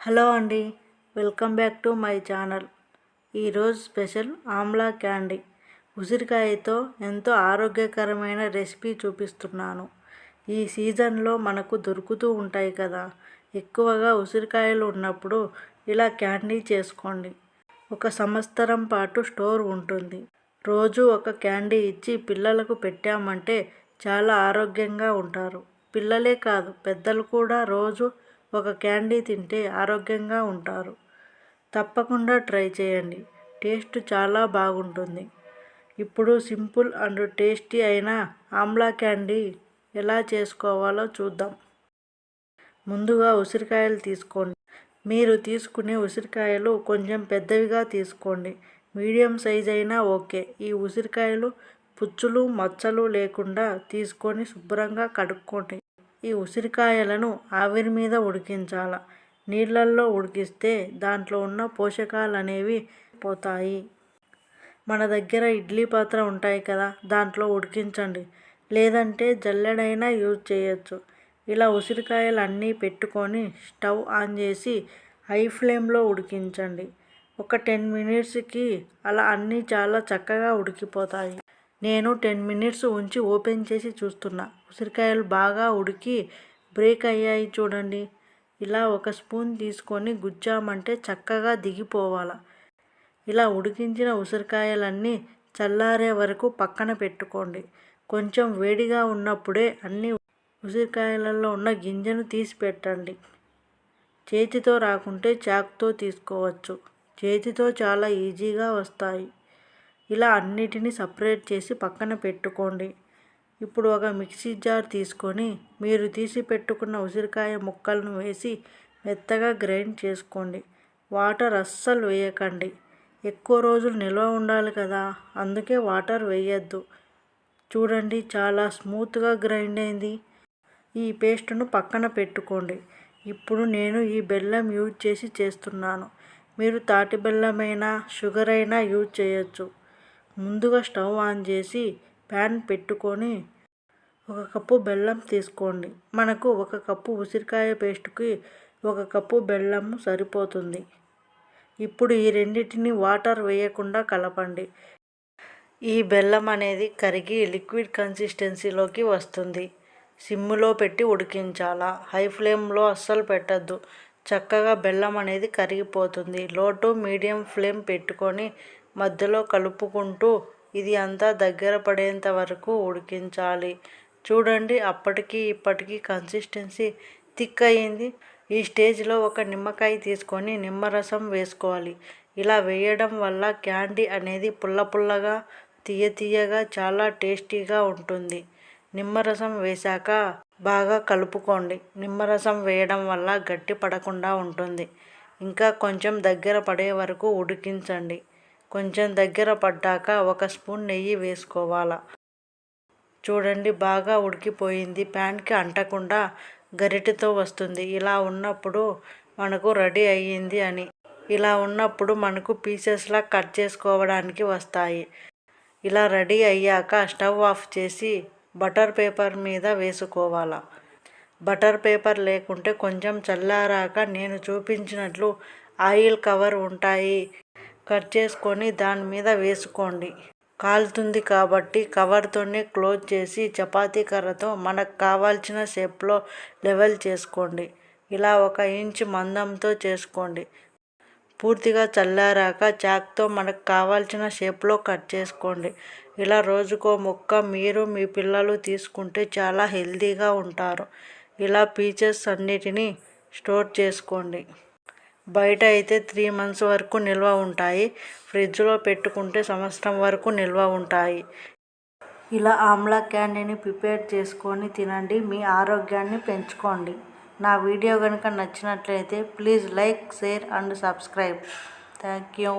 Hello అండి welcome back to my channel. ఈరోజు special amla candy. ఉసిరికాయతో ఎంతో ఆరోగ్యకరమైన రెసిపీ చూపిస్తున్నాను. ఈ సీజన్లో మనకు దొరుకుతూ ఉంటాయి కదా ఎక్కువగా ఉసిరికాయలు ఉన్నప్పుడు ఇలా క్యాండీ చేసుకోండి. ఒక సంవత్సరం పాటు స్టోర్ ఉంటుంది. రోజు ఒక క్యాండీ ఇచ్చి పిల్లలకు పెట్టామంటే చాలా ఆరోగ్యంగా ఉంటారు. పిల్లలే కాదు పెద్దలు కూడా రోజు ఒక క్యాండీ తింటే ఆరోగ్యంగా ఉంటారు. తప్పకుండా ట్రై చేయండి. టేస్ట్ చాలా బాగుంటుంది. ఇప్పుడు సింపుల్ అండ్ టేస్టీ అయిన ఆమ్లా క్యాండీ ఎలా చేసుకోవాలో చూద్దాం. ముందుగా ఉసిరికాయలు తీసుకోండి. మీరు తీసుకునే ఉసిరికాయలు కొంచెం పెద్దవిగా తీసుకోండి. మీడియం సైజ్ అయినా ఓకే. ఈ ఉసిరికాయలు పుచ్చులు మచ్చలు లేకుండా తీసుకొని శుభ్రంగా కడుక్కోండి. ఈ ఉసిరికాయలను ఆవిరి మీద ఉడికించాల. నీళ్ళల్లో ఉడికిస్తే దాంట్లో ఉన్న పోషకాలు అనేవి పోతాయి. మన దగ్గర ఇడ్లీ పాత్ర ఉంటాయి కదా దాంట్లో ఉడికించండి. లేదంటే జల్లెడైనా యూజ్ చేయొచ్చు. ఇలా ఉసిరికాయలు అన్నీ పెట్టుకొని స్టవ్ ఆన్ చేసి హై ఫ్లేమ్లో ఉడికించండి. ఒక టెన్ మినిట్స్కి అలా అన్నీ చాలా చక్కగా ఉడికిపోతాయి. నేను టెన్ మినిట్స్ ఉంచి ఓపెన్ చేసి చూస్తున్నా. ఉసిరికాయలు బాగా ఉడికి బ్రేక్ అయ్యాయి చూడండి. ఇలా ఒక స్పూన్ తీసుకొని గుజ్జామంటే చక్కగా దిగిపోవాలి. ఇలా ఉడికించిన ఉసిరికాయలన్నీ చల్లారే వరకు పక్కన పెట్టుకోండి. కొంచెం వేడిగా ఉన్నప్పుడే అన్ని ఉసిరికాయలలో ఉన్న గింజను తీసి పెట్టండి. చేతితో రాకుంటే చాకుతో తీసుకోవచ్చు. చేతితో చాలా ఈజీగా వస్తాయి. ఇలా అన్నిటినీ సపరేట్ చేసి పక్కన పెట్టుకోండి. ఇప్పుడు ఒక మిక్సీ జార్ తీసుకొని మీరు తీసి పెట్టుకున్న ఉసిరికాయ ముక్కలను వేసి మెత్తగా గ్రైండ్ చేసుకోండి. వాటర్ అస్సలు వేయకండి. ఎక్కువ రోజులు నిల్వ ఉండాలి కదా అందుకే వాటర్ వేయద్దు. చూడండి చాలా స్మూత్గా గ్రైండ్ అయింది. ఈ పేస్ట్ను పక్కన పెట్టుకోండి. ఇప్పుడు నేను ఈ బెల్లం యూజ్ చేసి చేస్తున్నాను. మీరు తాటి బెల్లమైనా షుగర్ అయినా యూజ్ చేయొచ్చు. ముందుగా స్టవ్ ఆన్ చేసి ప్యాన్ పెట్టుకొని ఒక కప్పు బెల్లం తీసుకోండి. మనకు ఒక కప్పు ఉసిరికాయ పేస్ట్కి ఒక కప్పు బెల్లం సరిపోతుంది. ఇప్పుడు ఈ రెండింటిని వాటర్ వేయకుండా కలపండి. ఈ బెల్లం అనేది కరిగి లిక్విడ్ కన్సిస్టెన్సీలోకి వస్తుంది. సిమ్లో పెట్టి ఉడికించాలా? హై ఫ్లేమ్లో అస్సలు పెట్టద్దు. చక్కగా బెల్లం అనేది కరిగిపోతుంది. లో టు మీడియం ఫ్లేమ్ పెట్టుకొని మధ్యలో కలుపుకుంటూ ఇది అంతా దగ్గర పడేంత వరకు ఉడికించాలి. చూడండి అప్పటికి ఇప్పటికి కన్సిస్టెన్సీ థిక్ అయ్యింది ఈ స్టేజ్లో ఒక నిమ్మకాయ తీసుకొని నిమ్మరసం వేసుకోవాలి. ఇలా వేయడం వల్ల క్యాండీ అనేది పుల్ల పుల్లగా తీయ తీయగా చాలా టేస్టీగా ఉంటుంది. నిమ్మరసం వేశాక బాగా కలుపుకోండి. నిమ్మరసం వేయడం వల్ల గట్టి పడకుండా ఉంటుంది. ఇంకా కొంచెం దగ్గర పడే వరకు ఉడికించండి. కొంచెం దగ్గర పడ్డాక ఒక స్పూన్ నెయ్యి వేసుకోవాలా. చూడండి బాగా ఉడికిపోయింది. ప్యాన్కి అంటకుండా గరిటెతో వస్తుంది. ఇలా ఉన్నప్పుడు మనకు రెడీ అయ్యింది అని. ఇలా ఉన్నప్పుడు మనకు పీసెస్లా కట్ చేసుకోవడానికి వస్తాయి. ఇలా రెడీ అయ్యాక స్టవ్ ఆఫ్ చేసి బటర్ పేపర్ మీద వేసుకోవాలా. బటర్ పేపర్ లేకుంటే కొంచెం చల్లారాక నేను చూపించినట్లు ఆయిల్ కవర్ ఉంటాయి. కట్ చేసుకొని దాని మీద వేసుకోండి. కాలుతుంది కాబట్టి కవర్తోనే క్లోజ్ చేసి చపాతీ కర్రతో మనకు కావాల్సిన షేప్లో లెవెల్ చేసుకోండి. ఇలా ఒక ఇంచ్ మందంతో చేసుకోండి. పూర్తిగా చల్లారాక చాక్తో మనకు కావాల్సిన షేప్లో కట్ చేసుకోండి. ఇలా రోజుకో ముక్క మీరు మీ పిల్లలు తీసుకుంటే చాలా హెల్తీగా ఉంటారు. ఇలా పీచెస్ అన్నిటినీ స్టోర్ చేసుకోండి. బయట అయితే త్రీ మంత్స్ వరకు నిల్వ ఉంటాయి. ఫ్రిడ్జ్లో పెట్టుకుంటే సంవత్సరం వరకు నిల్వ ఉంటాయి. ఇలా ఆమ్లా క్యాండీని ప్రిపేర్ చేసుకొని తినండి. మీ ఆరోగ్యాన్ని పెంచుకోండి. నా వీడియో కనుక నచ్చినట్లయితే please like share and subscribe. Thank you